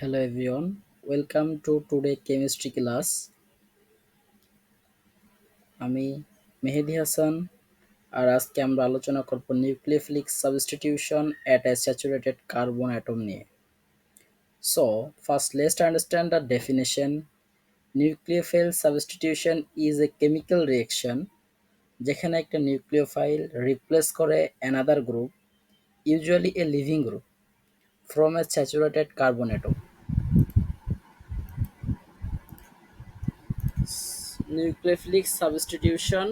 Hello everyone, welcome to today chemistry class. আমি মেহেদি হাসান আর আজকে আমরা আলোচনা করব nucleophilic substitution at a saturated carbon atom নিয়ে। So first let's understand the definition nucleophile substitution is a chemical reaction যেখানে একটা nucleophile replace করে another group usually a leaving group from a saturated carbon atom nucleophilic substitution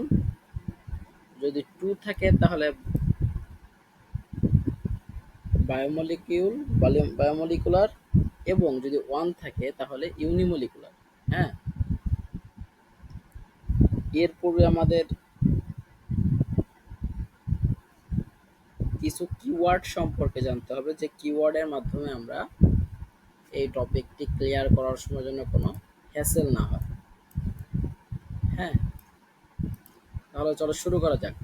যদি two থাকে, তাহলে বায়োমলিকিউল biomolecular এবং যদি one থাকে, তাহলে ইউনিমলিকুলার হ্যাঁ? এর পূর্বে আমাদের কিছু কিওয়ার্ড সম্পর্কে জানতে হবে, যে কিওয়ার্ডের মাধ্যমে আমরা এই টপিকটি ক্লিয়ার করার সময় জন্য কোনো হ্যাসেল না হয়। হ্যাঁ। তাহলে চলো শুরু করা যাক।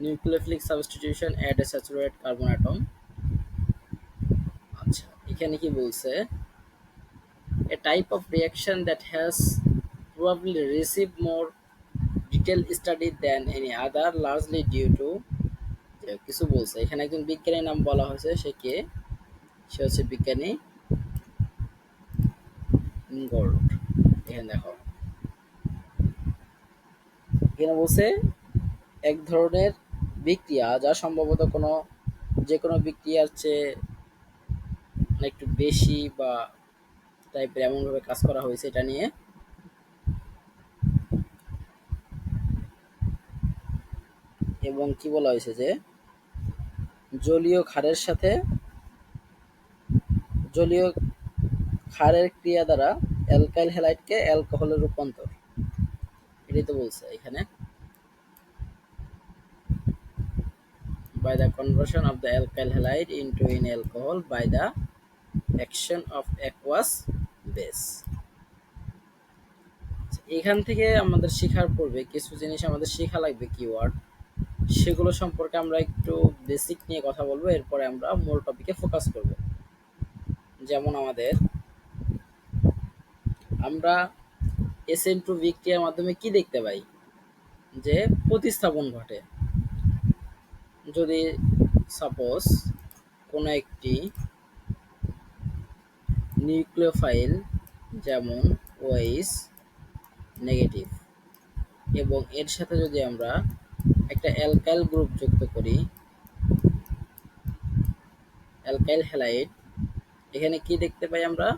Nucleophilic substitution at a saturated carbon atom আচ্ছা এখানে কি বলছে? A type of reaction that has probably received more detailed study than any other, largely due to কিছু বলছে। এখানে একজন বিজ্ঞানীর নাম বলা হয়েছে, সে কে? সে হচ্ছে বিজ্ঞানী ইনগোল্ড এখানে দেখো। বলছে এক ধরনের বিক্রিয়া, যা সম্ভবত কোনো, যে কোনো বিক্রিয়ার চেয়ে একটু বেশি বা টাইপের এমনভাবে কাজ করা হয়েছে এটা নিয়ে। এবং কি বলা হয়েছে যে, জলীয় ক্ষারের সাথে, জলীয় ক্ষারের ক্রিয়া দ্বারা অ্যালকাইল হ্যালাইডকে অ্যালকোহলের রূপান্তর। এটাই তো বলছে এখানে। By the conversion of the alkyl halide into an alcohol by the action of aqueous base. এখান থেকে আমাদের শেখার পূর্বে কিছু জিনিস আমাদের শেখা লাগবে কিওয়ার্ড সেগুলো সম্পর্কে আমরা একটু বেসিক নিয়ে কথা বলব, এরপরে আমরা মূল টপিকে ফোকাস করব। যেমন আমাদের, আমরা এসএন টু বিক্রিয়ার মাধ্যমে কি দেখতে পাই? যে প্রতিস্থাপন ঘটে। যদি সাপোজ কোনো একটি নিউক্লিওফাইল যেমন ওয়াইস নেগেটিভ এবং এর সাথে যদি আমরা একটা অ্যালকাইল গ্রুপ যুক্ত করি অ্যালকাইল হ্যালাইড এখানে কি দেখতে পাই আমরা?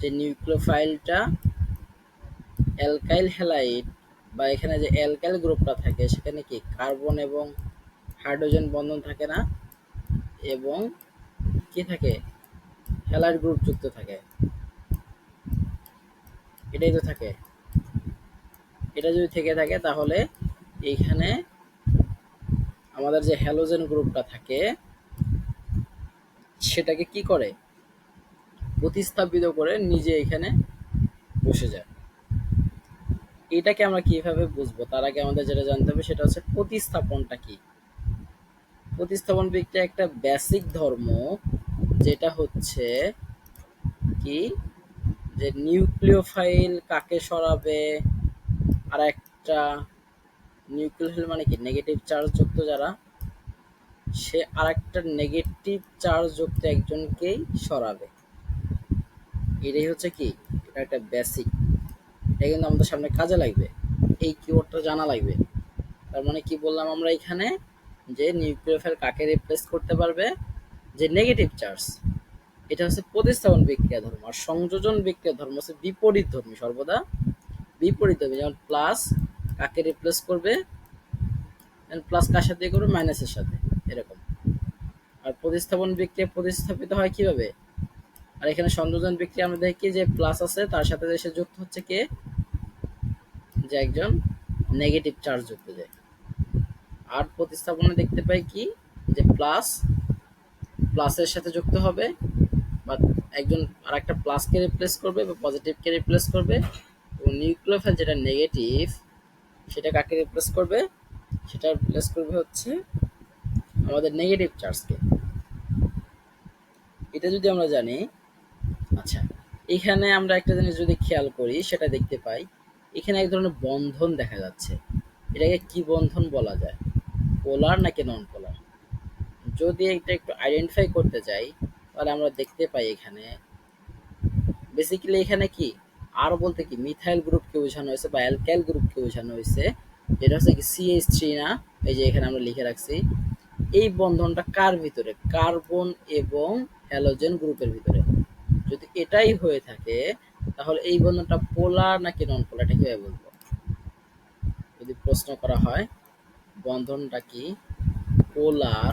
যে নিউক্লিওফাইলটা অ্যালকাইল হ্যালাইড বা এখানে যে অ্যালকাইল গ্রুপটা থাকে সেখানে কি কার্বন এবং হাইড্রোজেন বন্ধন থাকে না এবং কি থাকে? হ্যালাইড গ্রুপ যুক্ত থাকে। এটাই তো থাকে। এটা যদি থেকে থাকে তাহলে এইখানে আমাদের যে হ্যালোজেন গ্রুপটা থাকে, সেটাকে কি করে? প্রতিস্থাপিত করে নিজে এখানে বসে যায়। এটাকে আমরা কীভাবে বুঝব? তার আগে আমাদের যেটা জানতে হবে সেটা হচ্ছে প্রতিস্থাপনটা কি? প্রতিস্থাপন বিক্রিয়া একটা বেসিক ধর্ম, যেটা হচ্ছে কি? যে নিউক্লিওফাইল কাকে সরাবে? আর একটা নিউক্লিওফাইল মানে কি? নেগেটিভ চার্জ যুক্ত যারা, সে আর একটা নেগেটিভ চার্জ যুক্ত একজনকেই সরাবে। এটাই হচ্ছে কি? এটা একটা বেসিক এটা কিন্তু আমাদের সামনে কাজে লাগবে। এই কিওয়ার্ডটা জানা লাগবে। তার মানে কি বললাম আমরা এখানে? যে নিউক্লিওফাইল কাকে রিপ্লেস করতে পারবে, যে নেগেটিভ চার্জ এটা হচ্ছে প্রতিস্থাপন বিক্রিয়া ধর্ম আর সংযোজন বিক্রিয়া ধর্ম হচ্ছে বিপরীত ধর্মী সর্বদা। বিপরীত ধর্মী, যেমন প্লাস কাকে রিপ্লেস করবে প্লাস কার সাথে করবে মাইনাসের সাথে, এরকম। আর প্রতিস্থাপন বিক্রিয়া প্রতিস্থাপিত হয় কীভাবে? আর এখানে সংযোজন বিক্রিয়া আমরা দেখি যে প্লাস আছে, তার সাথে এসে যুক্ত হচ্ছে কে? যে একজন নেগেটিভ চার্জ যুক্ত যায় আর প্রতিস্থাপনে দেখতে পাই কি? যে প্লাস প্লাসের সাথে যুক্ত হবে, বা একজন আর একটা প্লাসকে রিপ্লেস করবে, বা পজিটিভকে রিপ্লেস করবে, এবং নিউক্লিওফাইল যেটা নেগেটিভ সেটা কাকে রিপ্লেস করবে? সেটা রিপ্লেস করবে হচ্ছে আমাদের নেগেটিভ চার্জকে এটা যদি আমরা জানি আচ্ছা এখানে আমরা একটা জিনিস যদি খেয়াল করি, সেটা দেখতে পাই, এখানে এক ধরনের বন্ধন দেখা যাচ্ছে। এটাকে কি বন্ধন বলা যায়? পোলার নাকি নন পোলার যদি এটা একটু আইডেন্টিফাই করতে যাই তাহলে আমরা দেখতে পাই এখানে বেসিক্যালি এখানে কি? আর বলতে কি? মিথাইল গ্রুপকে বোঝানো হয়েছে বা অ্যালকাইল গ্রুপকে বোঝানো হয়েছে। যেটা হচ্ছে কি সিএইচ থ্রি না? এই যে এখানে আমরা লিখে রাখছি। এই বন্ধনটা কার ভিতরে? কার্বন এবং হ্যালোজেন গ্রুপের ভিতরে। যদি এটাই হয়ে থাকে, তাহলে এই বন্ধনটা পোলার নাকি নন পোলার এটা কীভাবে বলব? যদি প্রশ্ন করা হয়। বন্ধনটা কি? পোলার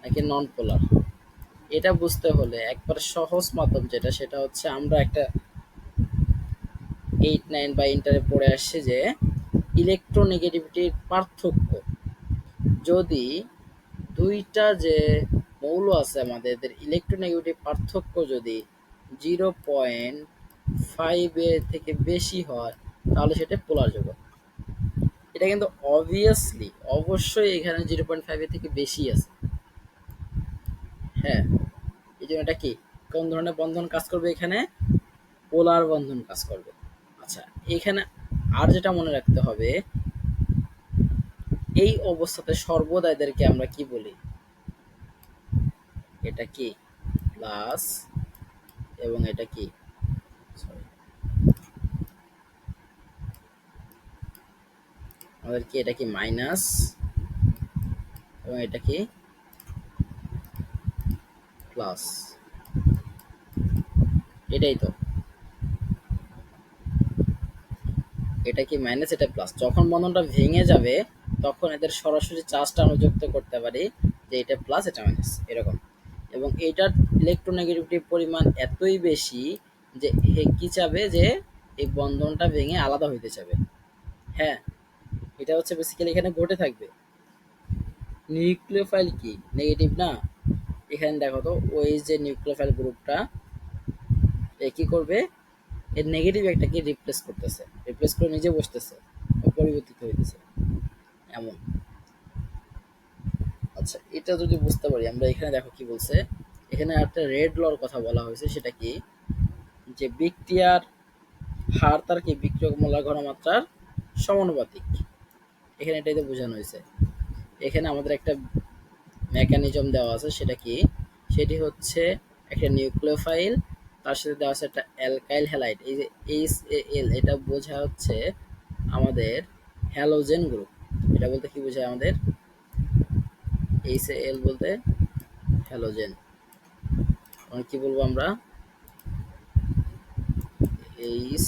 নাকি নন পোলার এটা বুঝতে হলে একবার সহজ মাধ্যম যেটা, সেটা হচ্ছে আমরা একটা এইট নাইন বা ইন্টারে পড়ে আসছি যে ইলেকট্রোনেগেটিভিটির পার্থক্য। যদি দুইটা যে মৌল আছে আমাদের, এদের ইলেকট্রোনেগেটিভ পার্থক্য যদি জিরো পয়েন্ট ফাইভের থেকে বেশি হয়, তাহলে সেটা পোলার জগৎ। এটা কিন্তু অবভিয়াসলি অবশ্যই এখানে জিরো পয়েন্ট থেকে বেশি আছে। হ্যাঁ এই জন্য এটা কি? কোন ধরনের বন্ধন কাজ করবে এখানে? পোলার বন্ধন কাজ করবে। আচ্ছা এখানে আর যেটা মনে রাখতে হবে, এই অবস্থাতে সর্বদা এদেরকে আমরা কি বলি? এটা কি? প্লাস এবং এটা কি? আমাদের কি এটা কি মাইনাস এবং এটা কি প্লাস এটাই তো। এটা কি মাইনাস এটা প্লাস যখন বন্ধনটা ভেঙে যাবে, তখন এদের সরাসরি চার্জটা আমরা যুক্ত করতে পারি যে এটা প্লাস এটা মাইনাস এরকম। এবং এইটার ইলেকট্রোনেগেটিভিটির পরিমাণ এতই বেশি যে কি চাবে? যে এই বন্ধনটা ভেঙে আলাদা হইতে চাবে। হ্যাঁ? এটা হচ্ছে বেসিক্যালি এখানে ঘটে থাকবে। নিউক্লিওফাইল কি? নেগেটিভ না? এখানে দেখো তো, ওই যে নিউক্লিওফাইল গ্রুপটা এ কি করবে? এর নেগেটিভ একটাকে রিপ্লেস করতেছে। রিপ্লেস করে নিজে বসতেছে পরিবর্তিত হইতেছে। এমন। আচ্ছা এটা যদি বুঝতে পারি, আমরা এখানে দেখো কি বলছে। এখানে একটা রেড লর কথা বলা হয়েছে, সেটা কি? যে বিক্রিয়ার হার তার কি বিক্রিয়ক মোলার ঘনমাত্রার সমানুপাতিক। এখানে এটাই তো বোঝানো হয়েছে। এখানে আমাদের একটা মেকানিজম দেওয়া আছে, সেটা কি? সেটি হচ্ছে একটা নিউক্লিওফাইল তার সাথে দেওয়া আছে একটা অ্যালকাইল হ্যালাইড এই যে এইচ এল এটা বোঝা হচ্ছে আমাদের হ্যালোজেন গ্রুপ এটা বলতে কি বোঝায় আমাদের? এইচ এল বলতে হ্যালোজেন কি বলব আমরা? এইচ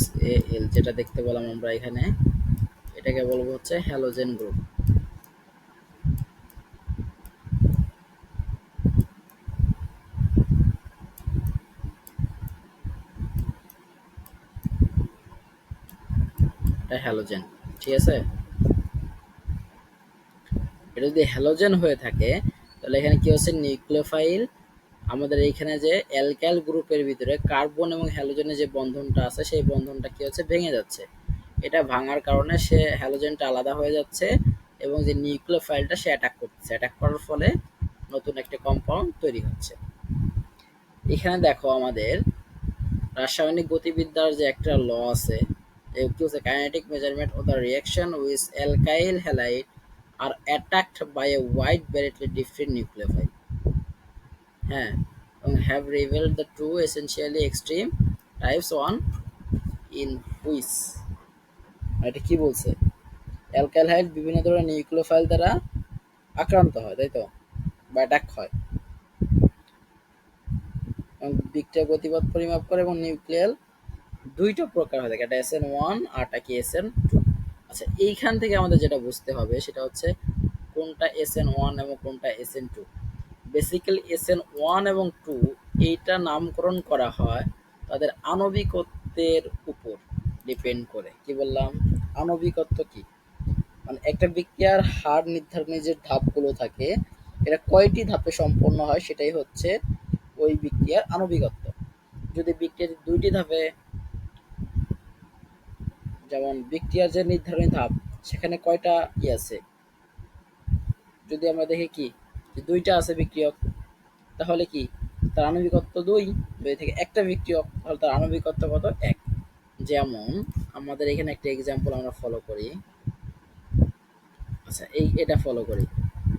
এল যেটা দেখতে পেলাম আমরা এখানে। এটাকে বলব হচ্ছে হ্যালোজেন গ্রুপ এটা হ্যালোজেন ঠিক আছে? এটা যদি হ্যালোজেন হয়ে থাকে, তাহলে এখানে কি হচ্ছে? নিউক্লিওফাইল, আমাদের এইখানে যে অ্যালকাইল গ্রুপের ভিতরে কার্বন এবং হ্যালোজেনের যে বন্ধনটা আছে, সেই বন্ধনটা কি হচ্ছে? ভেঙে যাচ্ছে। এটা ভাঙার কারণে সে হ্যালোজেনটা আলাদা হয়ে যাচ্ছে এবং যে নিউক্লিওফাইলটা সে অ্যাটাক করতেছে। অ্যাটাক করার ফলে নতুন একটা কম্পাউন্ড তৈরি হচ্ছে। এখানে দেখো আমাদের রাসায়নিক গতিবিদ্যার যে একটা ল আছে kinetic measurement of the reaction with alkyl halide are attacked by a wide variety different nucleophile হ্যাঁ এবং have revealed the two essentially extreme types one in which এটা কি বলছে? অ্যালকাইল হাইড বিভিন্ন ধরনের নিউক্লিওফাইল দ্বারা আক্রান্ত হয়, তাই তো? বা অ্যাটাক হয়। এবং বিক্রিয়া গতিপথ পরিমাপ করে এবং নিউক্লিয়াল দুইটা প্রকার হয় থাকে। একটা এস এন ওয়ান আরটা কি এস এন টু আচ্ছা এইখান থেকে আমাদের যেটা বুঝতে হবে সেটা হচ্ছে কোনটা এস এন ওয়ান এবং কোনটা S N two basically S N one এবং টু এইটা নামকরণ করা হয় তাদের আণবিকত্বের উপর ডিপেন্ড করে। কি বললাম? আণবিকত্ব কি? মানে একটা বিক্রিয়ার হার নির্ধারণের যে ধাপগুলো থাকে এটা কয়টি ধাপে সম্পন্ন হয় সেটাই হচ্ছে ওই বিক্রিয়ার আণবিকত্ব যদি বিক্রিয়ার দুইটি ধাপে, যেমন বিক্রিয়ার যে নির্ধারণী ধাপ, সেখানে কয়টা ই আছে? যদি আমরা দেখি কি দুইটা আছে বিক্রিয়ক তাহলে কি? তার আণবিকত্ব দুই দুই থেকে একটা বিক্রিয়ক তাহলে তার আণবিকত্ব কত? এক। যেমন, আমাদের এখানে একটা এক্সাম্পল আমরা ফলো করি। আচ্ছা এই, এটা ফলো করি।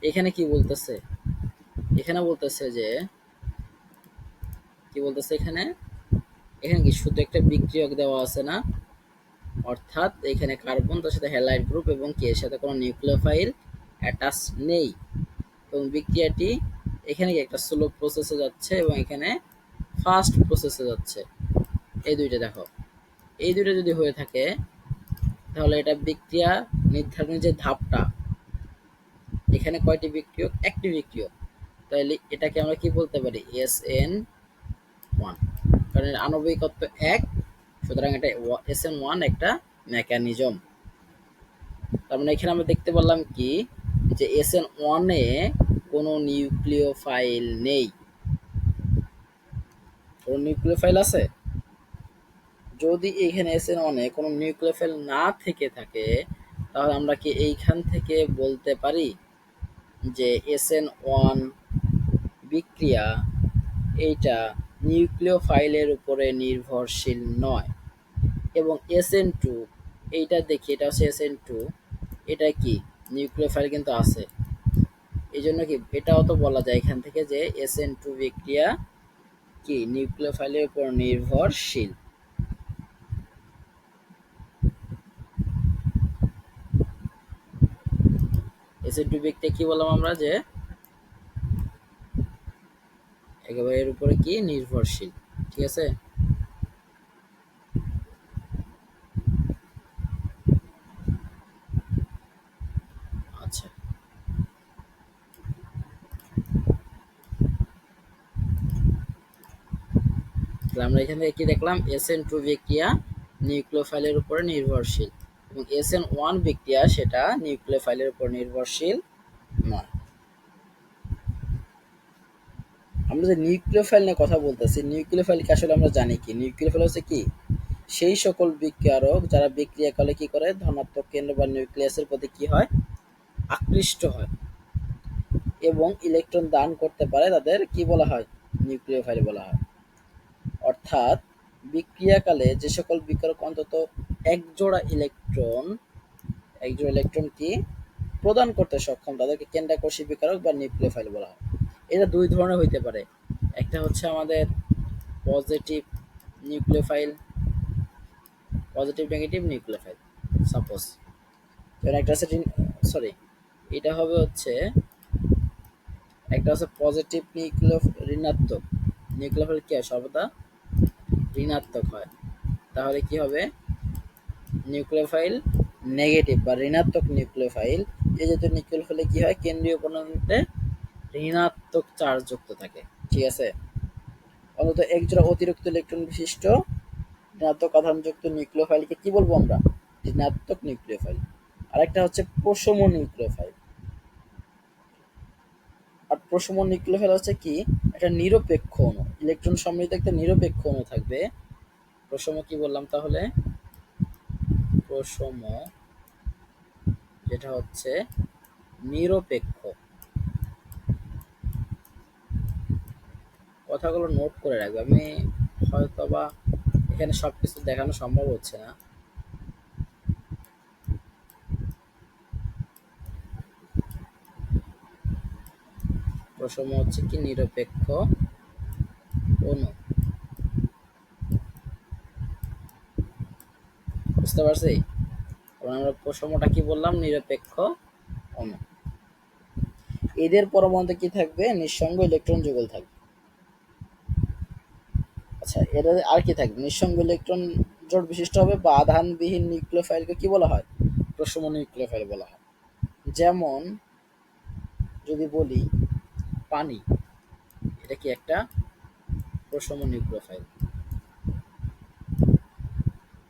এখানে কি বলতেছে? এখানে বলতেছে যে, কি বলতেছে এখানে? এখানে কি শুধু একটা বিক্রিয়ক দেওয়া আছে না? অর্থাৎ এখানে কার্বন তার সাথে হ্যালাইড গ্রুপ এবং কি এর সাথে কোনো নিউক্লিওফাইল অ্যাটাচ নেই। এবং বিক্রিয়াটি এখানে কি একটা স্লো প্রসেসে যাচ্ছে এবং এখানে ফাস্ট প্রসেসে যাচ্ছে। এই দুইটা দেখো। এই দুটো যদি হয়ে থাকে, তাহলে এটা বিক্রিয়া নির্ধারণের যে ধাপটা, এখানে কয়টি বিক্রিয়ক? একটি বিক্রিয়ক। তাহলে এটাকে আমরা কি বলতে পারি? এস এন ওয়ান কারণ এর আণবিকত্ব এক, সুতরাং এটা এস এন ওয়ান একটা মেকানিজম তার মানে এখানে আমরা দেখতে পারলাম কি? যে এস এন ওয়ানে কোনো নিউক্লিও ফাইল নেই। কোনো নিউক্লিও ফাইল আছে? যদি এখানে এস এন ওয়ানে কোনো নিউক্লিওফাইল না থেকে থাকে, তাহলে আমরা কি এইখান থেকে বলতে পারি যে এস এন ওয়ান বিক্রিয়া এইটা নিউক্লিওফাইলের উপরে নির্ভরশীল নয়। এবং এস এন টু এইটা দেখি, এটা হচ্ছে এস এন টু এটা কি? নিউক্লিওফাইল কিন্তু আছে। এই জন্য কি, এটাও তো বলা যায় এখান থেকে যে এস এন টু বিক্রিয়া কি? নিউক্লিওফাইলের উপর নির্ভরশীল। এস এন টু বিক্রিয়া কি বললাম আমরা যে, একেবারে এর উপরে কি? নির্ভরশীল, ঠিক আছে? আচ্ছা। আমরা এখান থেকে কি দেখলাম? এস টু বিক্রিয়া নিউক্লিওফাইলের উপরে নির্ভরশীল। এবং এস এন ওয়ান বিক্রিয়া সেটা নিউক্লিওফাইলের উপর নির্ভরশীল নয়। আমরা যে নিউক্লিওফাইল নিয়ে কথা বলতেছি নিউক্লিওফাইলকে আসলে আমরা জানি কি? নিউক্লিওফাইল হচ্ছে কি? সেই সকল বিক্রিয়ারক যারা বিক্রিয়াকালে কি করে? ধনাত্মক কেন্দ্র বা নিউক্লিয়াসের প্রতি কি হয়? আকৃষ্ট হয় এবং ইলেকট্রন দান করতে পারে তাদের কি বলা হয়? নিউক্লিওফাইল বলা হয়। অর্থাৎ বিক্রিয়াকালে যে সকল বিক্রিয়ক অন্তত এক জোড়া ইলেকট্রন এক জোড়া ইলেকট্রন কি? প্রদান করতে সক্ষম, তাদেরকে কেন্দ্রাকর্ষী বিকারক বা নিউক্লিওফাইল বলা হয়। এটা দুই ধরনের হইতে পারে। একটা হচ্ছে আমাদের positive nucleophile positive negative nucleophile suppose একটা আছে সরি এটা হবে হচ্ছে, একটা হচ্ছে পজিটিভ নিউক্লিও ঋণাত্মক। নিউক্লিওফাইল কি হয়? সর্বদা ঋণাত্মক হয়। তাহলে কি হবে? নিউক্লিওফাইল নেগেটিভ বা ঋণাত্মক নিউক্লিওফাইল, এই জাতীয় নিউক্লিওফাইলে কি হয়? কেন্দ্রীয় পণ্যতে ঋণাত্মক চার্জ যুক্ত থাকে। ঠিক আছে? অন্তত এক জোড়া অতিরিক্ত ইলেকট্রন বিশিষ্ট ঋণাত্মক আধানযুক্ত নিউক্লিওফাইলকে কি বলব আমরা? ঋণাত্মক নিউক্লিওফাইল। আরেকটা হচ্ছে প্রশম নিউক্লিওফাইল। আর প্রশম নিউক্লিওফাইল হচ্ছে কি? একটা নিরপেক্ষ অণু। ইলেকট্রন সমৃদ্ধ একটা নিরপেক্ষ অণু থাকবে। প্রসম কি বললাম তাহলে? প্রশম যেটা হচ্ছে নিরপেক্ষ। কথাগুলো নোট করে রাখবে। আমি হয়তো বা এখানে সব কিছু দেখানো সম্ভব হচ্ছে না। প্রসম হচ্ছে কি নিরপেক্ষ? অনু। বুঝতে পারছি? আমরা কি বললাম? নিরপেক্ষ অনু এদের পরমাণুতে কি থাকবে? নিঃসঙ্গ ইলেকট্রন যুগল থাকবে। আচ্ছা এটা আর কি থাকবে? নিঃসঙ্গ ইলেকট্রন জোট বিশিষ্ট হবে বা আধানবিহীন নিউক্লিওফাইলকে কি বলা হয়? প্রশম নিউক্লিওফাইল বলা হয়। যেমন, যদি বলি পানি, এটা কি একটা প্রশম নিউক্লিওফাইল?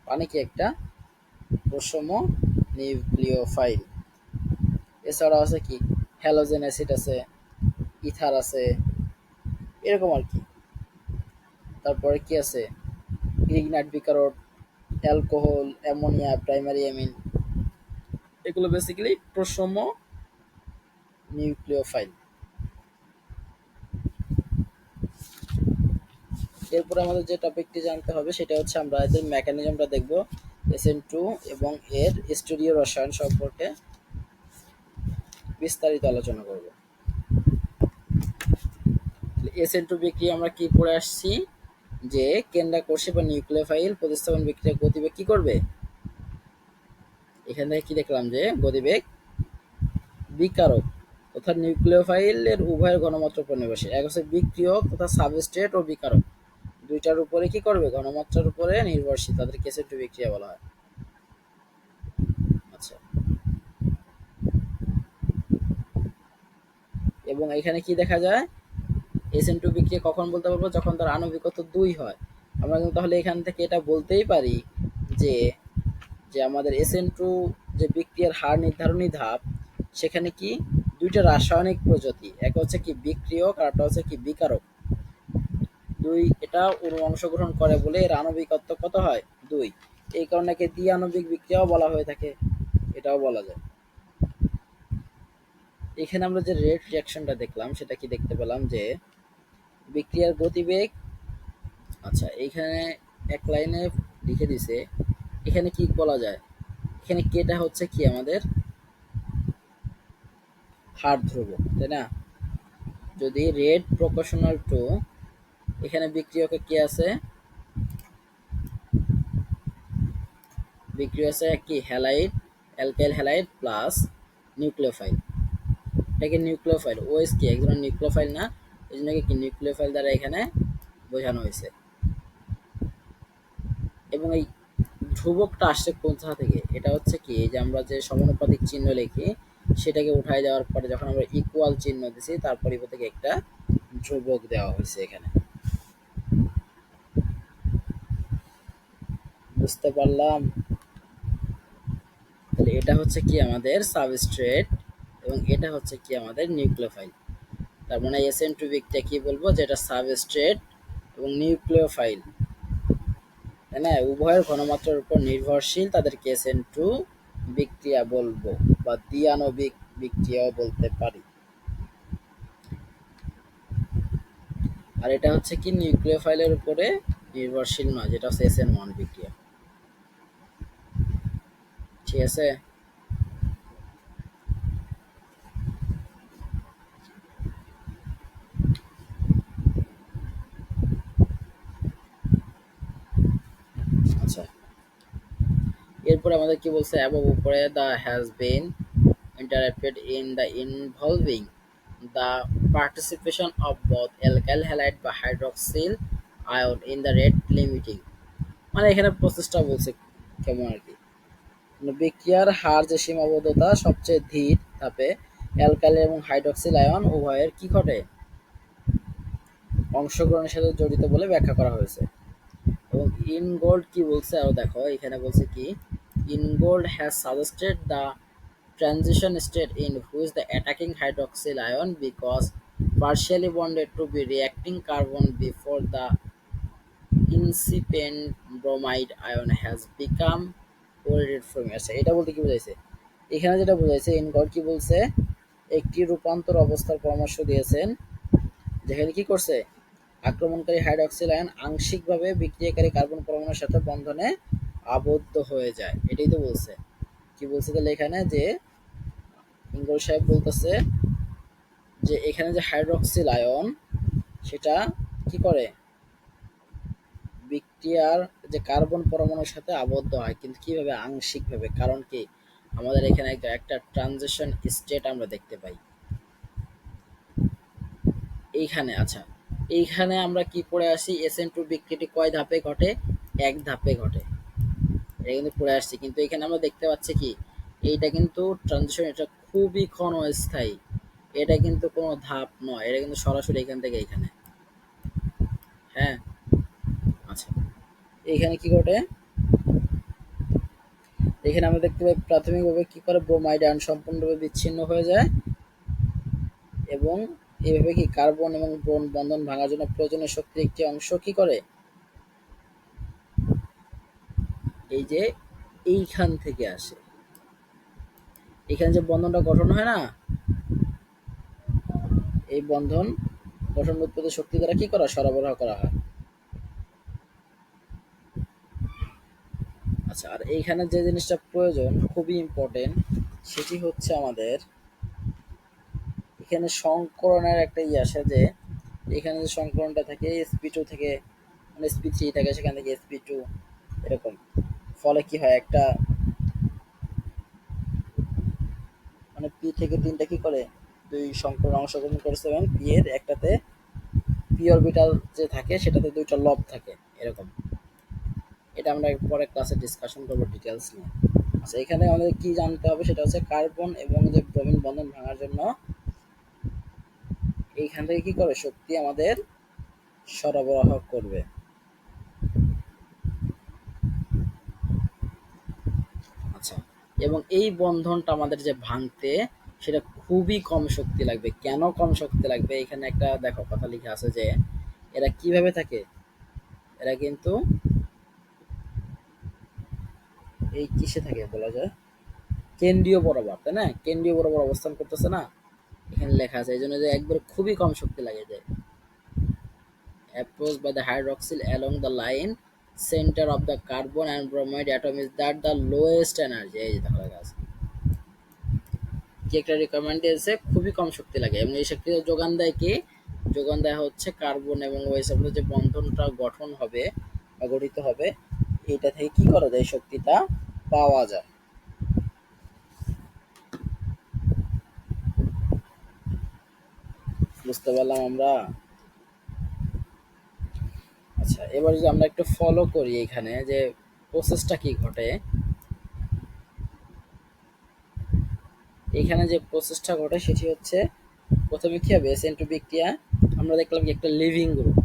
পানি কি একটা প্রশম নিউক্লিওফাইল। এছাড়া আছে কি? হ্যালোজেন অ্যাসিড আছে, ইথার আছে, এরকম আর কি। তারপরে কি আছে? ইগনাইট বিকারট অ্যালকোহল, অ্যামোনিয়া, প্রাইমারি অ্যামিন। এগুলো বেসিক্যালি প্রশম নিউক্লিওফাইল। এরপর আমাদের যে টপিকটি জানতে হবে, সেটা হচ্ছে আমরা এদের মেকানিজমটা দেখব। এসএন টু এবং এর স্টুডিও রসায়ন সম্পর্কে বিস্তারিত আলোচনা করব। এসএন টু বিক্রিয়া আমরা কি পড়ে আসছি? যে কেন্দ্রাকর্ষী বা নিউক্লিওফাইল প্রতিস্থাপন বিক্রিয়া গতিবেগ কি করবে? এখান থেকে কি দেখলাম যে গতিবেগ বিকারক অর্থাৎ নিউক্লিওফাইলের উভয়ের ঘনমাত্রার উপর নির্ভরশীল এক হচ্ছে বিক্রিয়ক তথা সাবস্ট্রেট ও বিকারক। দুইটার উপরে কি করবে? ঘনমাত্রার উপরে নির্ভরশীল, তাদের কেসের টু বিক্রিয়া বলা হয়। আচ্ছা। এবং এখানে কি দেখা যায়? এসএন টু বিক্রিয়া কখন বলতে পারব? যখন তার আণবিকত্ব দুই হয়। আমরা কিন্তু তাহলে এখান থেকে এটা বলতেই পারি যে যে আমাদের এসএন টু যে বিক্রিয়ার হার নির্ধারণী ধাপ, সেখানে কি? দুইটা রাসায়নিক প্রজাতি, এক হচ্ছে কি বিক্রিয়ক আর একটা হচ্ছে কি বিকারক। দুই, এটা অণু অংশগ্রহণ করে বলে এর আণবিকত্ব কত হয়? দুই। এই কারণে একে দ্বিআণবিক বিক্রিয়াও বলা হয়ে থাকে, এটাও বলা যায়। এখানে আমরা যে রেড রিয়াকশনটা দেখলাম, সেটা কি দেখতে পেলাম যে বিক্রিয়ার গতিবেগ আচ্ছা এইখানে এক লাইনে লিখে দিছে, এখানে কি বলা যায়? এখানে কেটা হচ্ছে কি আমাদের? হার ধ্রুবক, তাই না? যদি রেড প্রপোর্শনাল টু এখানে বিক্রিয়কে কি আছে? বিক্রিয় আছে কি halide, alkyl halide plus nucleophile. এটাকে নিউক্লিওফাইল? ওএস কি? এক ধরনের নিউক্লিওফাইল না? এই জন্য কি নিউক্লিওফাইল দ্বারা এখানে বোঝানো হয়েছে। এবং এই ধ্রুবকটা আসছে কোথা থেকে? এটা হচ্ছে কি যে আমরা যে সমানুপাতিক চিহ্ন লিখি, সেটাকে উঠায় দেওয়ার পরে যখন আমরা ইকুয়াল চিহ্ন দিছি, তার পরিবর্তে একটা ধ্রুবক দেওয়া হয়েছে এখানে। বুঝতে পারলাম। তাহলে এটা হচ্ছে কি আমাদের সাবস্ট্রেট এবং এটা হচ্ছে কি আমাদের নিউক্লিওফাইল তার মানে এসএন টু বিকটা কি বলব? যেটা সাবস্ট্রেট এবং নিউক্লিওফাইল তাই না? উভয়ের ঘনমাত্রার উপর নির্ভরশীল তাদেরকে এসএন টু বিক্রিয়া বলব বা দ্বিআণবিক বিক্রিয়াও বলতে পারি। আর এটা হচ্ছে কি নিউক্লিওফাইলের উপরে নির্ভরশীল নয়, যেটা হচ্ছে এসএন ওয়ান বিক্রিয়া ঠিক আছে আচ্ছা এরপরে আমাদের কি বলছে অ্যাবভ উপরে the has been interrupted in the involving the participation of both alkyl halide বা hydroxyl ion in the rate limiting মানে এখানে প্রসেসটা বলছে কেমন আর কি মানে মানে বিক্রিয়ার হার যে সীমাবদ্ধতা সবচেয়ে ধীর তাপে অ্যালকালি এবং হাইড্রক্সিল আয়ন উভয়ের কি ঘটে? অংশগ্রহণের সাথে জড়িত বলে ব্যাখ্যা করা হয়েছে। এবং ইনগোল্ড কি বলছে? আরও দেখো, এখানে বলছে কি, Ingold has suggested the transition state in which the attacking hydroxyl ion because partially bonded to be reacting carbon before the incipient bromide ion has become correlated from আচ্ছা এটা বলতে কি বোঝাইছে? এখানে যেটা বোঝাইছে ইনগড কি বলছে? একটি রূপান্তর অবস্থার পরামর্শ দিয়েছেন। যেখানে কি করছে? আক্রমণকারী হাইড্রক্সিল আয়ন আংশিকভাবে বিক্রিয়াকারী কার্বন পরমাণুর সাথে বন্ধনে আবদ্ধ হয়ে যায়। এটাই তো বলছে। কি বলছে তাহলে এখানে? যে ইঙ্গল সাহেব বলতেছে যে এখানে যে হাইড্রক্সিল আয়ন সেটা কি করে? বিক্রিয়ার যে কার্বন পরমাণুর সাথে আবদ্ধ হয়, কিন্তু কীভাবে আংশিকভাবে? কারণ কি? আমাদের এখানে একটা ট্রানজিশন স্টেট আমরা দেখতে পাই। এইখানে আচ্ছা। এইখানে আমরা কি পড়ে আসি? এসএন টু বিক্রিয়াটি কয় ধাপে ঘটে? এক ধাপে ঘটে। এটা কিন্তু পড়ে আসছি। কিন্তু এখানে আমরা দেখতে পাচ্ছি কি? এইটা কিন্তু ট্রানজিশন এটা খুবই ক্ষণস্থায়ী। এটা কিন্তু কোনো ধাপ নয়। এটা কিন্তু সরাসরি এখান থেকে এখানে হ্যাঁ? এখানে কি ঘটে? এখানে আমরা দেখতে পাই প্রাথমিকভাবে কি করে ব্রোমাইড আয়ন সম্পূর্ণরূপে বিচ্ছিন্ন হয়ে যায় এবং এভাবে কি কার্বন এবং ব্রোন বন্ধন ভাঙার জন্য প্রয়োজনীয় শক্তির একটি অংশ কি করে? এই যে এইখান থেকে আসে। এখানে যে বন্ধনটা গঠন হয় না, এই বন্ধন গঠন উৎপত্তি শক্তি দ্বারা কি করা সরবরাহ করা হয়। আচ্ছা আর এইখানে যে জিনিসটা প্রয়োজন, খুবই ইম্পর্টেন্ট সেটি হচ্ছে আমাদের এখানে সংকরণের একটা ইয়ে আসে যে, এখানে যে সংকরণটা থাকে এসপি টু থেকে মানে এসপি থ্রি থাকে, সেখান থেকে এসপি টু এরকম। ফলে কি হয়, একটা মানে পি থেকে তিনটা কি করে? দুই সংকরণ অংশগ্রহণ করেছে এবং পি এর একটাতে পি অরবিটাল যে থাকে, সেটাতে দুইটা লব থাকে, এরকম। এটা আমরা পরে ক্লাসে ডিসকাশন করব ডিটেলস নিয়ে। আচ্ছা এখানে আমাদের কি জানতে হবে সেটা হচ্ছে কার্বন এবং যে ব্রোমিন বন্ধন ভাঙার জন্য। এইখান থেকে কি করে শক্তি আমাদের সরবরাহ করবে? আচ্ছা এবং এই বন্ধনটা আমাদের যে ভাঙতে, সেটা খুবই কম শক্তি লাগবে। কেন কম শক্তি লাগবে? এখানে একটা দেখো কথা লেখা আছে যে, এরা কীভাবে থাকে? এরা কিন্তু এই কিসে থাকে বলা যায়? কেন্দ্রীয় বরাবর, তাই না? কেন্দ্রীয় বরাবর অবস্থান করতেছে না? এখানে লেখা আছে এই জন্য যে একবার খুবই কম শক্তি লাগে যায় approach by the hydroxyl along the line, center of the carbon and bromide atom is that the lowest energy. এই যে দেখা আছে। কি একটা রিকমেন্ড দিয়েছে? খুবই কম শক্তি লাগে। এবং এই শক্তি যোগান দেয় কি? যোগান দেয় হচ্ছে কার্বন এবং ওয়েস মধ্যে যে বন্ধনটা গঠন হবে বা গঠিত হবে এটা থেকে কি করা যায় শক্তিটা? পাওয়া যায়। বুঝতে পারলাম আমরা? আচ্ছা এবার যদি আমরা একটু ফলো করি এখানে যে প্রসেসটা কি ঘটে? এখানে যে প্রসেসটা ঘটে সেটি হচ্ছে প্রথমে কি হবে? টু বিক্রিয়া আমরা দেখলাম কি একটা লিভিং গ্রুপ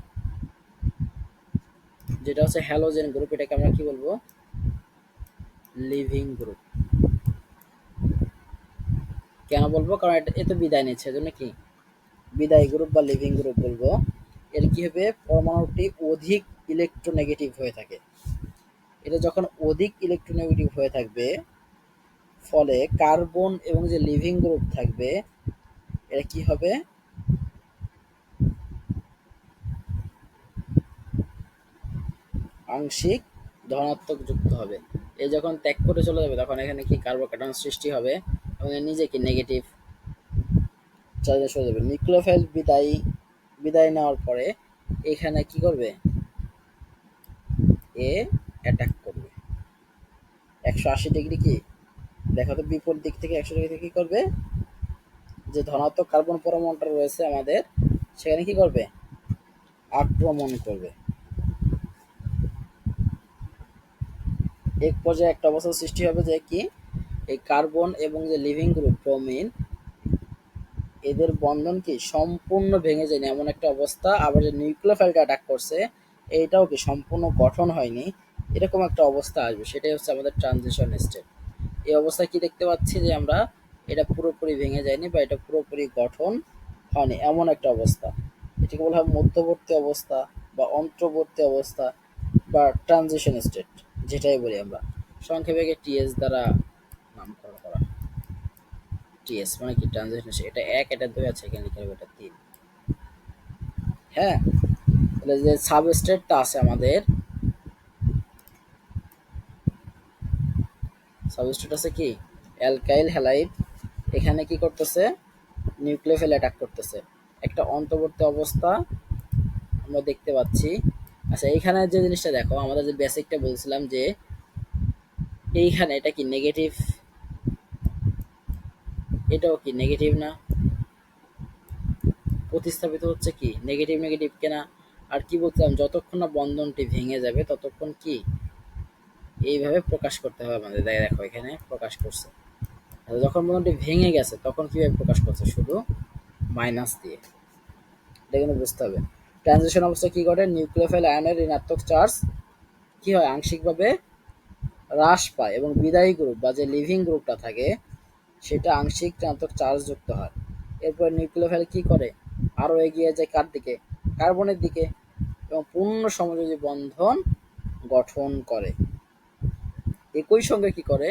যেটা হচ্ছে হ্যালোজেন গ্রুপ এটাকে আমরা কি বলব? Leaving group. কেন বলব? কারণ এ তো বিদায় নিচ্ছে, এজন্য কি? বিদায় গ্রুপ বা লিভিং গ্রুপ বলব। এর কি হবে? পরমাণুটি অধিক ইলেকট্রোনেগেটিভ হয়ে থাকে। এটা যখন অধিক ইলেকট্রোনেগেটিভ হয়ে থাকবে, ফলে কার্বন এবং যে লিভিং গ্রুপ থাকবে এটা কি হবে? আংশিক ধনাত্মক যুক্ত হবে। এই যখন ত্যাগ করে চলে যাবে, তখন এখানে কি কার্বোকার্বন সৃষ্টি হবে? এবং নিজে কি নেগেটিভ চার্জে চলে যাবে? নিউক্লিওফাইল বিদায় বিদায় নেওয়ার পরে এখানে কি করবে? এ অ্যাটাক করবে। একশো আশি ডিগ্রি কি? দেখো তো বিপরীত দিক থেকে একশো ডিগ্রি কি করবে? যে ধনাত্মক কার্বন পরমাণুটা রয়েছে আমাদের, সেখানে কি করবে? আক্রমণ করবে। এক পর্যায়ে একটা অবস্থা সৃষ্টি হবে যে কি? এই কার্বন এবং যে লিভিং গ্রুপ ব্রোমিন, এদের বন্ধন কি সম্পূর্ণ ভেঙে যায়নি, এমন একটা অবস্থা। আবার যে নিউক্লিওফাইলটা অ্যাটাক করছে, এইটাও কি সম্পূর্ণ গঠন হয়নি? এরকম একটা অবস্থা আসবে, সেটাই হচ্ছে আমাদের ট্রানজিশন স্টেপ এই অবস্থায় কি দেখতে পাচ্ছি যে আমরা, এটা পুরোপুরি ভেঙে যায়নি বা এটা পুরোপুরি গঠন হয়নি, এমন একটা অবস্থা। এটাকে বলা হয় মধ্যবর্তী অবস্থা বা অন্তর্বর্তী অবস্থা বা ট্রানজিশন স্টেট যেটাই বলি আমরা, সংক্ষেপে টিএস দ্বারা নামকরণ করা। টিএস মানে কি? ট্রানজিশন এটা এক, এটা দুই আছে এখানে লিখে এটা তিন। হ্যাঁ? তাহলে যে সাব আছে আমাদের সাব স্টেট আছে কি? অ্যালকাইল হ্যালাইড এখানে কি করতেছে? নিউক্লিওফিল অ্যাটাক করতেছে। একটা অন্তর্বর্তী অবস্থা আমরা দেখতে পাচ্ছি। আচ্ছা এইখানে যে জিনিসটা দেখো, আমাদের যে বেসিকটা বলছিলাম যে এইখানে এটা কি নেগেটিভ এটাও কি নেগেটিভ না? প্রতিস্থাপিত হচ্ছে কি? নেগেটিভ নেগেটিভ কেনা? আর কি বলছিলাম, যতক্ষণ না বন্ধনটি ভেঙে যাবে, ততক্ষণ কি? এইভাবে প্রকাশ করতে হবে আমাদের। দেখো এখানে প্রকাশ করছে। যখন বন্ধনটি ভেঙে গেছে, তখন কীভাবে প্রকাশ করছে? শুধু মাইনাস দিয়ে। এটা কিন্তু বুঝতে হবে। ট্রানজিশন অবস্থা কি ঘটে? নিউক্লিওফাইল আয়নের ঋণাত্মক চার্জ কি হয়? আংশিকভাবে হ্রাস পায় এবং বিদায়ী গ্রুপ বা যে লিভিং গ্রুপটা থাকে, সেটা আংশিক ঋণাত্মক চার্জ যুক্ত হয়। এরপর নিউক্লিওফাইল কি করে? আরও এগিয়ে যায় কার দিকে? কার্বনের দিকে। এবং পূর্ণ সমযোজী বন্ধন গঠন করে। একই সঙ্গে কি করে?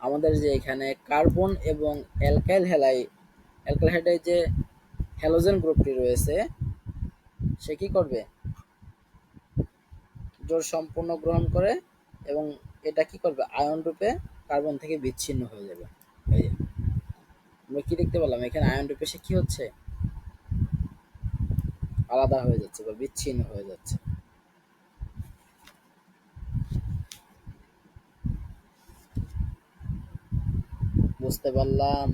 আমাদের যে এখানে কার্বন এবং অ্যালকাইল হ্যালাই, অ্যালকাইল হ্যালাইড যে হ্যালোজেন গ্রুপটি রয়েছে সে কি করবে? জোর সম্পূর্ণ গ্রহণ করে এবং এটা কি করবে? আয়ন রূপে কার্বন থেকে বিচ্ছিন্ন হয়ে যাবে। আমরা কি দেখতে পেলাম? এখানে আয়ন রূপে সে কি হচ্ছে? আলাদা হয়ে যাচ্ছে বা বিচ্ছিন্ন হয়ে যাচ্ছে। বুঝতে পারলাম?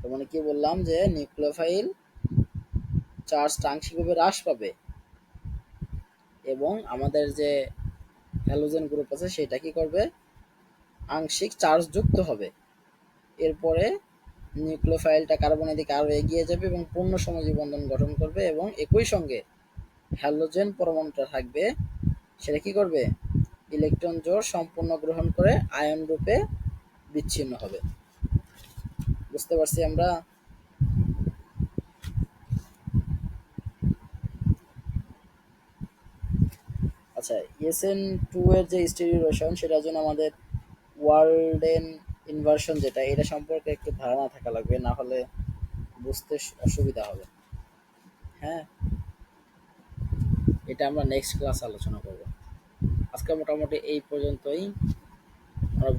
তার মানে কি বললাম যে নিউক্লিওফাইল চার্জটা আংশিকভাবে হ্রাস পাবে। এবং আমাদের যে হ্যালোজেন গ্রুপ আছে সেটা কি করবে? আংশিক চার্জ যুক্ত হবে। এরপরে নিউক্লিওফাইলটা কার্বনের দিকে আরও এগিয়ে যাবে এবং পূর্ণ সমযোজী বন্ধন গঠন করবে এবং একই সঙ্গে হ্যালোজেন পরমাণুটা থাকবে। সেটা কি করবে? ইলেকট্রন জোড় সম্পূর্ণ গ্রহণ করে আয়ন রূপে বিচ্ছিন্ন হবে। বুঝতে পারছি আমরা। আচ্ছা এসএন টু এর যে স্টেরিওরেশন সেটার জন্য আমাদের ওয়ার্ল্ডেন ইনভার্সন যেটা, এটা সম্পর্কে একটু ধারণা থাকা লাগবে, না হলে বুঝতে অসুবিধা হবে। হ্যাঁ? এটা আমরা নেক্সট ক্লাস আলোচনা করব। আজকে মোটামুটি এই পর্যন্তই। আমরা